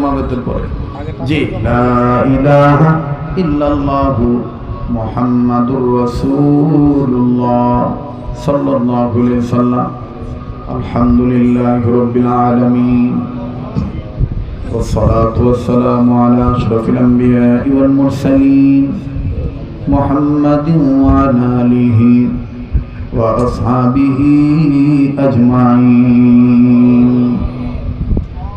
মোনাজাতের পরে জি লা ইলাহা ইল্লাল্লাহু মুহাম্মাদুর রাসূলুল্লাহ সাল্লাল্লাহু আলাইহি সাল্লাম আলহামদুলিল্লাহি রাব্বিল আলামিন والصلاة والسلام على أشرف الأنبياء والمرسلين محمد وعلى آله وأصحابه أجمعين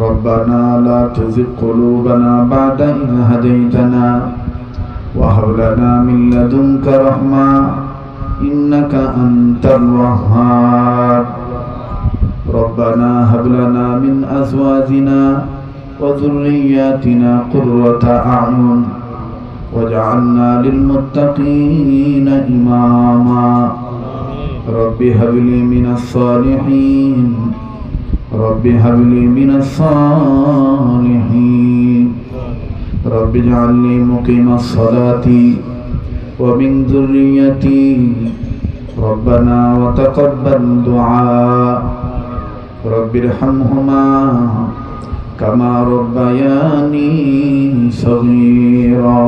ربنا لا تزغ قلوبنا بعد إذ هديتنا وهب لنا من لدنك رحمة إنك أنت الوهاب. ربنا هب لنا من أزواجنا وذرياتنا قرة أعين واجعلنا للمتقين إماما. رب هب لي من الصالحين رب هب لي من الصالحين. رب اجعلني مقيم الصلاة ومن ذريتي. ربنا وتقبل دعاء. رب ارحمهما كما ربياني صغيرا.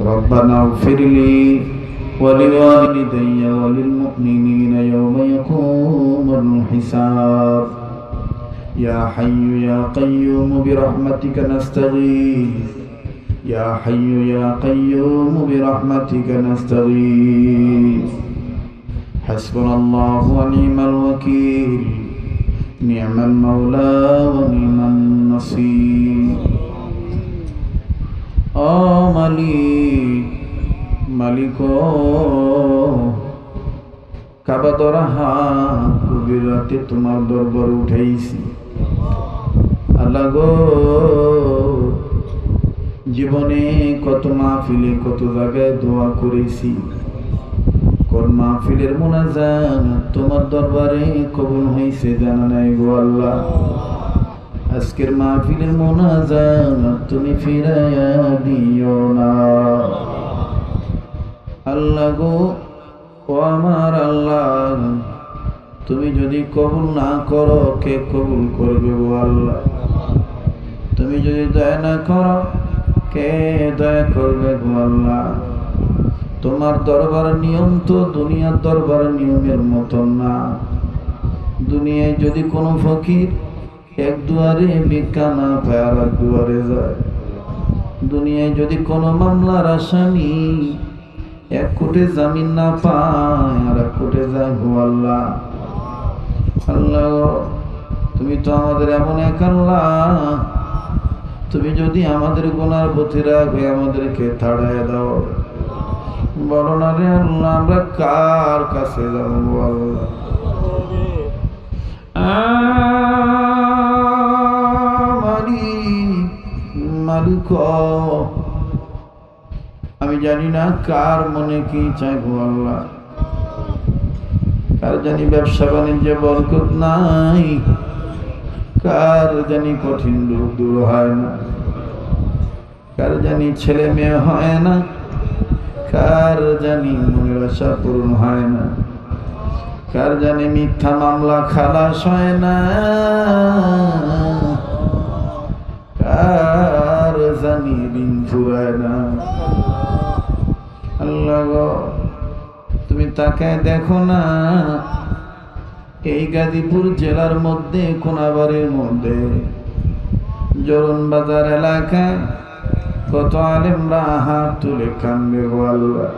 ربنا اغفر لي ولوالدي وللمؤمنين يوم يقوم الحساب. يا حي يا قيوم برحمتك نستغيث. يا حي يا قيوم برحمتك نستغيث. حسبنا الله ونعم الوكيل. نعم المولى ونعم النصير. ও মালিক। কাবা দরা গভীর রাতে তোমার দরবার উঠাইছি। আল্লাহ গো, জীবনে কত মাহফিলে, কত জায়গায় দোয়া করেছি। কোন মাহফিলের মোনাজান তোমার দরবারে কবুল হয়েছে জানা নাই গো আল্লাহ। আজকের মাহফিলের মোনাজান তুমি ফিরাইয়া দিও না। আল্লাহ গো ও আমার আল্লাহ, তুমি যদি কবুল না করো, কে কবুল করবে গো আল্লাহ? তুমি যদি দয়া না করো, কে দয়া করবে গো আল্লাহ? তোমার দরবার নিয়ম তো দুনিয়ার দরবার নিয়মের মতন না। দুনিয়ায় যদি কোনো ফকির এক দুয়ারে ভিক্ষা না পায় আর দুয়ারে যায়। দুনিয়ায় যদি কোনো মামলার আসামি এক কোটে জামিন না পায়, আর এক কোটে যায় গো আল্লাহ। আল্লাহ তুমি তো আমাদের এমন এক আল্লাহ। তুমি যদি আমাদের গোনার প্রতি রাখবে, আমাদেরকে থাড়ায় দাও। বলো না রে আল্লাহ, আমরা কার কাছে যাব আল্লাহ? মালিক মালিক। জানি না কার মনে কি চাই গো আল্লাহ। কার জানি ব্যবসা বাণিজ্যে বরকত নাই, কার জানি কঠিন রোগ দূর হয় না, কার জানি ছেলে মেয়ে হয় না, কার জানি মনের আশা পূরণ হয় না, কার জানি মিথ্যা মামলা খালাস হয় না, কার জানি ঋণ ফুরায় না। আল্লাহ তুমি তাকে দেখো না, এই গাজীপুর জেলার মধ্যে, কোনাবাড়ির মধ্যে জরুন বাজার এলাকায় কত আলেমরা হাত তুলে কান্দে আল্লাহ।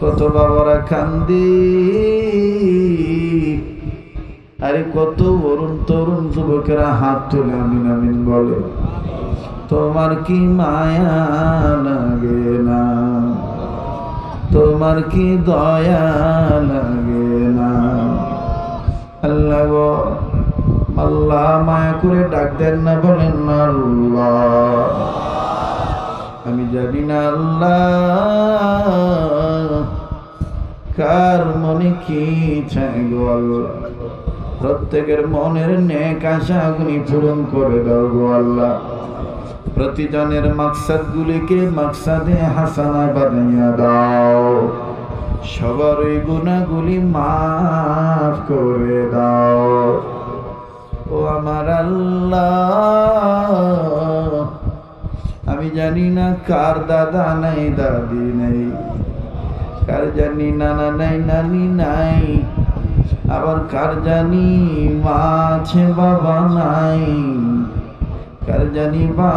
কত বাবারা কান্দি, আরে কত অরুণ তরুণ যুবকেরা হাত তুলে আমিন আমিন বলে, তোমার কি মায়া লাগে না? তোমার কি দয়া লাগে না? আল্লাহ গো, আল্লাহ মায়া করে ডাক দেন না, বলেন না আল্লাহ। আমি জানি না আল্লাহ কার মনে কি চাই গো আল্লাহ। প্রত্যেকের মনের নেক আশাগুলি পূরণ করে দাও গো আল্লাহ। প্রতিজনের মাকসাদ গুলিকে মাকসাদে হাসানা বানাইয়া দাও। সবার ওই গুণাগুলি মাফ করে দাও। ও আমার আল্লাহ, আমি জানি না কার দাদা নাই, দাদি নাই। কার জানি নানা নাই, নানি নাই। আবার কার জানি মা আছে, বাবা নাই। কার জানি মা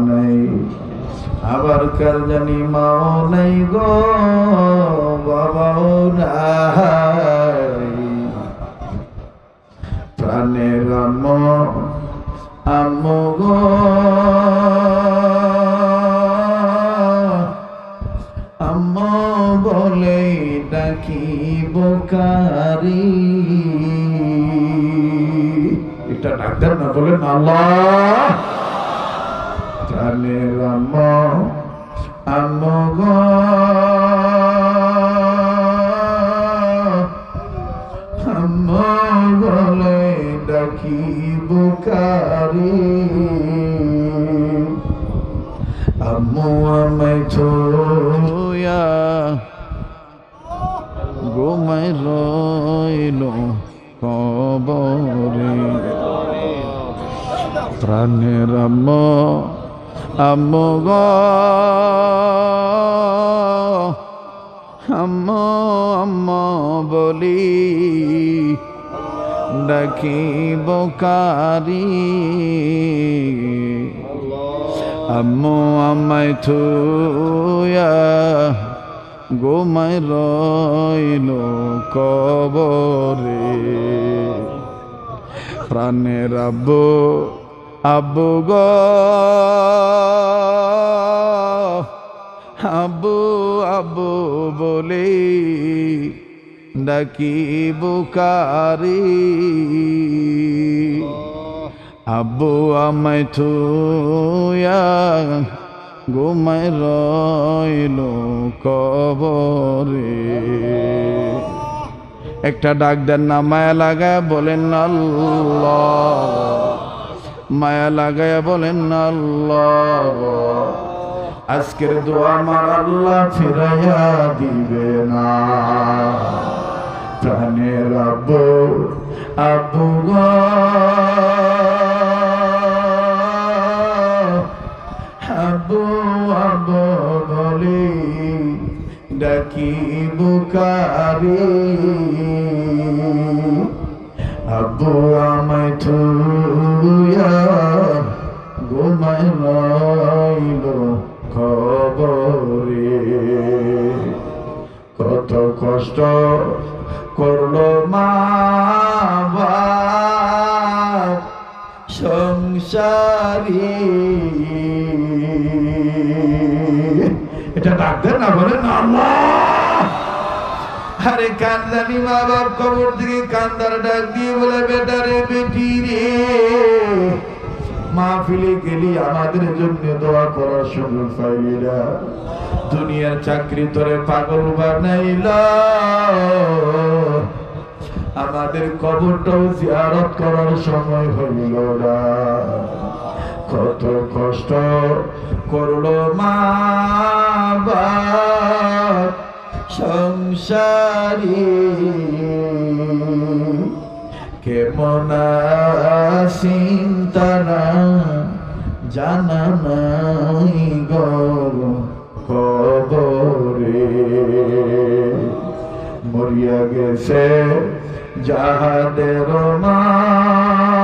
নাই আবার কার জানি মাও নাই গো বাবাও নাই প্রাণের আম আম গো আম্ম বলে ডাকি বোকারি এটা দেন না বলেন আল্লাহ। জানে রাম আম্ম আম্ম আম্ম বলি ডাকি বকারি আম্মু আমায় থুয়া গোমায় রইল কবরে। প্রাণের আব্বু আব্বু গ। আব্বু আবু বলে ডাকি বুকারি আব্বু আমায় থুয়া ঘুমায় রইল কবরে। একটা ডাক দেন না, মায়া লাগায় বলেন আল্লাহ, মায়া লাগায় বলেন আল্লাহ। আজকের দোয়া আমার আল্লাহ ফিরাইয়া দিবে না। প্রাণের আব্বু আব্বু আব্বু আব্বু বলি, ডাকি বুকারি। আব্বু আমায় থুয়া ঘুমায় কত কষ্ট করল মা সংসারী। এটা ডাক্তার না আল্লাহ। আরে কান্দানি মা বাপ, কবর থেকে কান্দার ডাক দিয়ে বলে, বেটা রে, বেটি রে। মাহফিলে গেলি, আমাদের জন্য দোয়া করার সুযোগ পাইলি না। দুনিয়ার চাকরি তোরে পাগল বানাইল। আমাদের কবরটাও জিয়ারত করার সময় হইল না। কত কষ্ট করল মা সংসারী। কেমন চিন্তানা জানা নাই গর মরিয়া গেছে যাহাদের মা।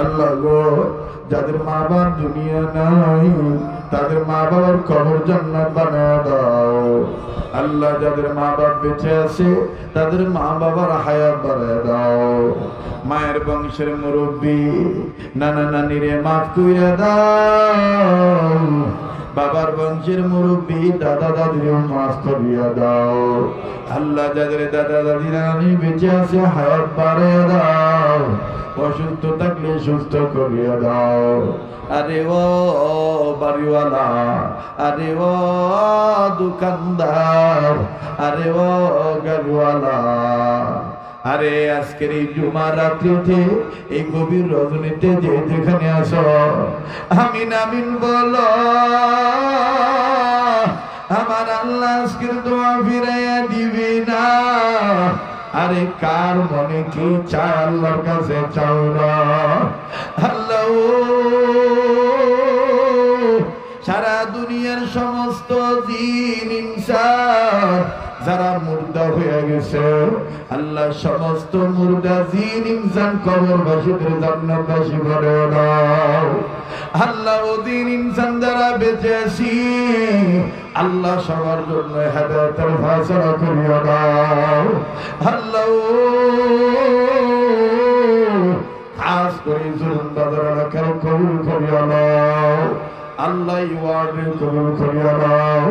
আল্লাহ গো, যাদের মা বাপ দুনিয়া নাই, তাদের মা বাবার কবর জান্নাত বানায় দাও। আল্লাহ যাদের মা বাপ বেঁচে আছে, তাদের মা বাবার হায়াত বাড়ায় দাও। মায়ের বংশের মুরব্বী, নানা নানিরে মাফ কইরা দাও। বাবার বংশের মুরব্বী, দাদা দাদির মাফ করিয়া দাও। আল্লাহ যাদের দাদা দাদি নানি বেঁচে আছে, হায়াত বাড়ায় দাও। অসুস্থ থাকলে সুস্থ করিয়া দাও। আরে ও বাড়িওয়ালা, আরে ও দোকানদার, আরে ও গাড়িওয়ালা। আরে আজকের এই জুমার রাত্রিতে, এই গভীর রজনীতে যে যেখানে আস আমিন আমিন বল। আমার আল্লাহ আজকের দোয়া ফিরাইয়া দিবি। আরে কার মনে কি চায় আল্লাহর কাছে চাও না? আল্লাহ সারা দুনিয়ার সমস্ত দিন ইনসান যারা মুর্দা হয়ে গেছে, আল্লাহ সমস্ত মুর্দা, জিন, ইনসান কবরবাসীদের জান্নাতবাসী করে দাও। আল্লাহ ওদিন ইনসান যারা বেঁচে আছি আল্লাহ সবার জন্য হেদায়তের ফাসলা করিয়া দাও। আল্লাহ খাস করে জুলুম দাদার এলাকার কবুল করিয়া দাও আল্লাহ ওয়ার্ডের কবুল করিয়া দাও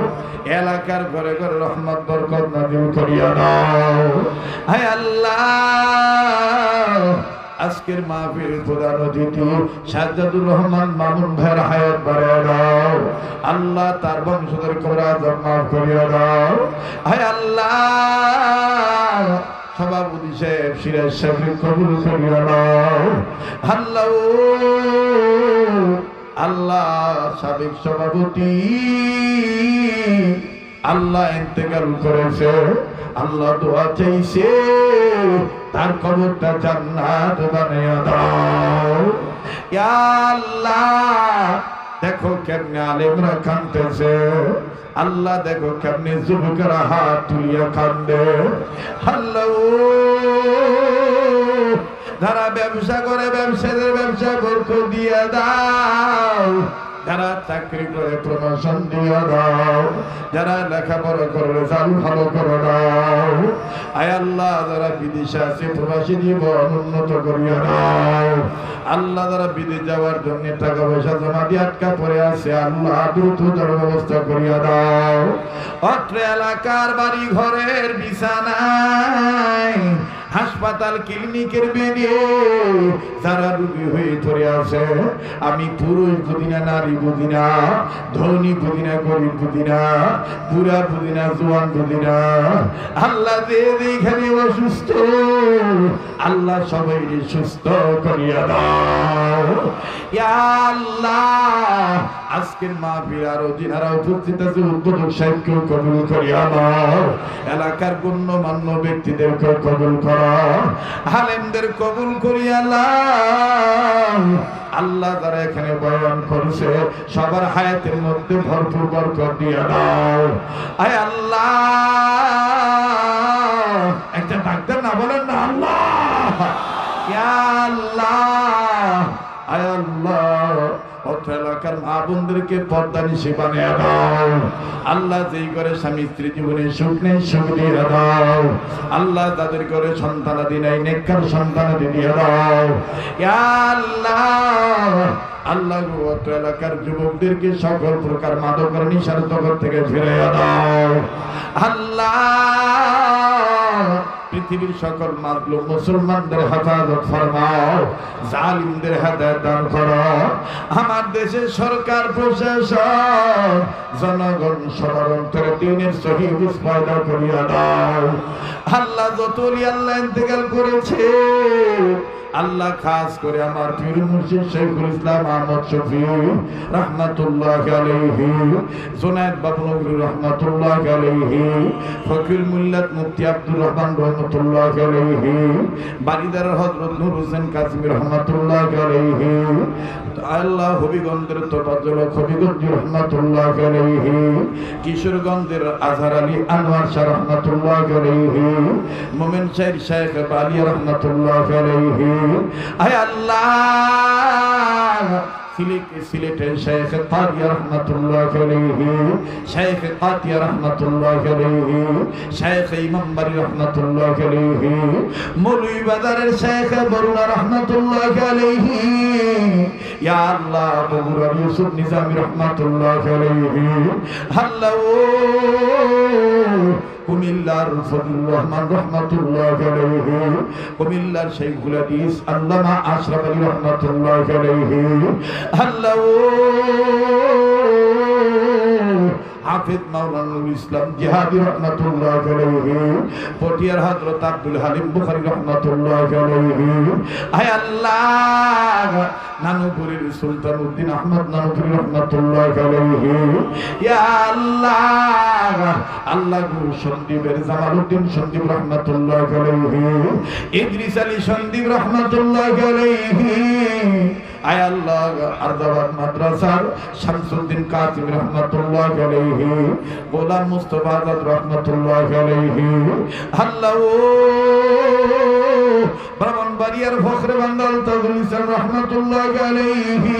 এলাকার ঘরে ঘরে রহমত, বরকত নাজিল দাও আল্লাহ আজকের মাহফিল প্রধান অতিথি সাজ্জাদুর রহমান মামুন ভাইয়ের হায়াত বাড়ায় দাও। আল্লাহ তার বংশধর করা মাফ করিয়া দাও। হায় আল্লাহ, সভাপতি সাহেব, সিরাজ সাহেব, কবুল করিয়া দাও। আল্লাহ আল্লাহ সাবেক সভাপতি আল্লাহ ইন্তেকাল করেছে, আল্লাহ দোয়া চাইছে, তার কবরটা জান্নাত বানিয়ে দাও। ইয়া আল্লাহ, দেখো কেমনে আলেমরা কানতেছে আল্লাহ দেখো কেমনে যুবকেরা হাত তুলিয়া কান্দে আল্লাহ যারা ব্যবসা করে, ব্যবসাদের ব্যবসা বরক দিয়ে দাও। যারা চাকরি করে প্রমোশন দিয়ে দাও, যারা লেখাপড়া করে রেজাল্ট ভালো করে দাও, আয় আল্লাহ যারা বিদেশে আছে প্রবাসী জীবন উন্নত করিয়া দাও। আল্লাহ যারা বিদেশ যাওয়ার জন্য টাকা পয়সা জমা দিয়ে আটকা পড়ে আছে, আল্লাহ দ্রুত যার ব্যবস্থা করিয়া দাও। অত্র এলাকার বাড়ি ঘরের বিছানায় হাসপাতাল ক্লিনিকের বেডে যারা রুগী হয়ে ধরে আছে, আমি পুরুষ বুঝি না নারী বুঝি না ধনী বুঝি না গরিব বুঝি না বুড়া বুঝি জোয়ান বুঝি না আল্লাহ যে যেখানে অসুস্থ, আল্লাহ সবাই সুস্থ করিয়া দাও। আল্লাহ, আজকের মা আরও যারা উপস্থিত আছে, উদ্বোধক সাহেবকেও কবুল করিয়া দাও এলাকার গণ্যমান্য ব্যক্তিদেরকে কবুল করো। আলেমদের কবুল করিয়া আল্লাহ তারা এখানে বয়ান করছে, সবার হায়াতের মধ্যে ভরপুর বরকত দিয়া দাও আয় আল্লাহ। একটা ডাক্তার না বলেন না, আল্লাহ। আল্লাহ। আয় আল্লাহ। অত্র এলাকার মা বোনদেরকে পর্দা নিশে বানিয়ে দাও। আল্লাহ যেই করে স্বামী স্ত্রী জীবনে সুখ নেই, সুখ দিয়ে দাও। আল্লাহ তাদের করে সন্তানাদি নাই, নেককার সন্তানাদি দিয়ে দাও। আল্লাহ আল্লাহ এলাকার যুবকদেরকে সকল প্রকার মাদকের নিশার জগৎ থেকে ফিরে দাও। আল্লাহ পৃথিবীর সকল মাতলুম মুসলমানদের হেফাজত ফরমাও, জালিমদের হেদায়ত দান করো। আমার দেশের সরকার প্রশাসন, জনগণ সবার দিনের সহি পয়দা করিয়া দাও। আল্লাহ যত আল্লাহ ইন্তেকাল করেছে আল্লাহ খাস করে আমার পীর মুর্শিদ শেখুল ইসলাম আহমদ শফি রহমাতুল্লাহ আলাইহি জুনায়েদ বাবু রহমাতুল্লাহ আলাইহি, ফকির মুল্লাত মুফতি আব্দুর রহমান রহমাতুল্লাহ আলাইহি বারিদার হযরত নূর হোসেন কাসিমি রহমাতুল্লাহ আলাইহি, আল্লাহ হবিগঞ্জের তোবাজ্জল হবিগঞ্জ রহমাতুল্লাহ আলাইহি, কিশোরগঞ্জের আজহার আলী আনোয়ার শাহ রহমাতুল্লাহ আলাইহি, মোমেন শাহ শেখ আলী রহমাতুল্লাহ আলাইহি আয় আল্লাহ। সিলেট সিলেটের শেখ কাদিয়া রহমাতুল্লাহ আলাইহি, শেখ কাদিয়া রহমাতুল্লাহ আলাইহি, শেখ ইমামবাড়ি রহমাতুল্লাহ আলাইহি মৌলভী বাজারের শেখ বরুণা রহমাতুল্লাহ আলাইহি। ইয়া আল্লাহ বগুড়ার ইউসুফ নিজামি রহমাতুল্লাহ আল্লাহ কুমিল্লার ফজলুর রহমান রহমাতুল্লাহ আলাইহি। কুমিল্লার শাইখুল হাদিস আল্লামা আশরাফ আলী রহমাতুল্লাহ আলাইহি। আল্লাহ হাফিজ মাওলানা ইসলাম জিহাদি রহমাতুল্লাহ আলাইহি, পটিয়ার হযরত আব্দুল হালিম বুখারী রহমাতুল্লাহ আলাইহি। আয় আল্লাহ, নানুপুরীর সুলতান উদ্দিন আহমদ নানুপুরী রহমাতুল্লাহ আলাইহি। ইয়া আল্লাহ আল্লাহ গুরু সন্দীপের জামালউদ্দিন সন্দীপ রহমাতুল্লাহ আলাইহি। ইদ্রিস আলী সন্দীপ রহমাতুল্লাহ আলাইহি। আয় আল্লাহ, আরদাবাদ মাদ্রাসার শামসুদ্দিন কাসিম রহমাতুল্লাহ আলাইহি। গোলাম মুস্তাফা রহমাতুল্লাহ আলাইহি। আল্লাহ ব্রাহ্মণবাড়িয়ার ফখরে বান্দাল তাজুল রহমাতুল্লাহ আলাইহি।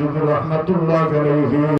রহমাতুল্লাহ আলাইহি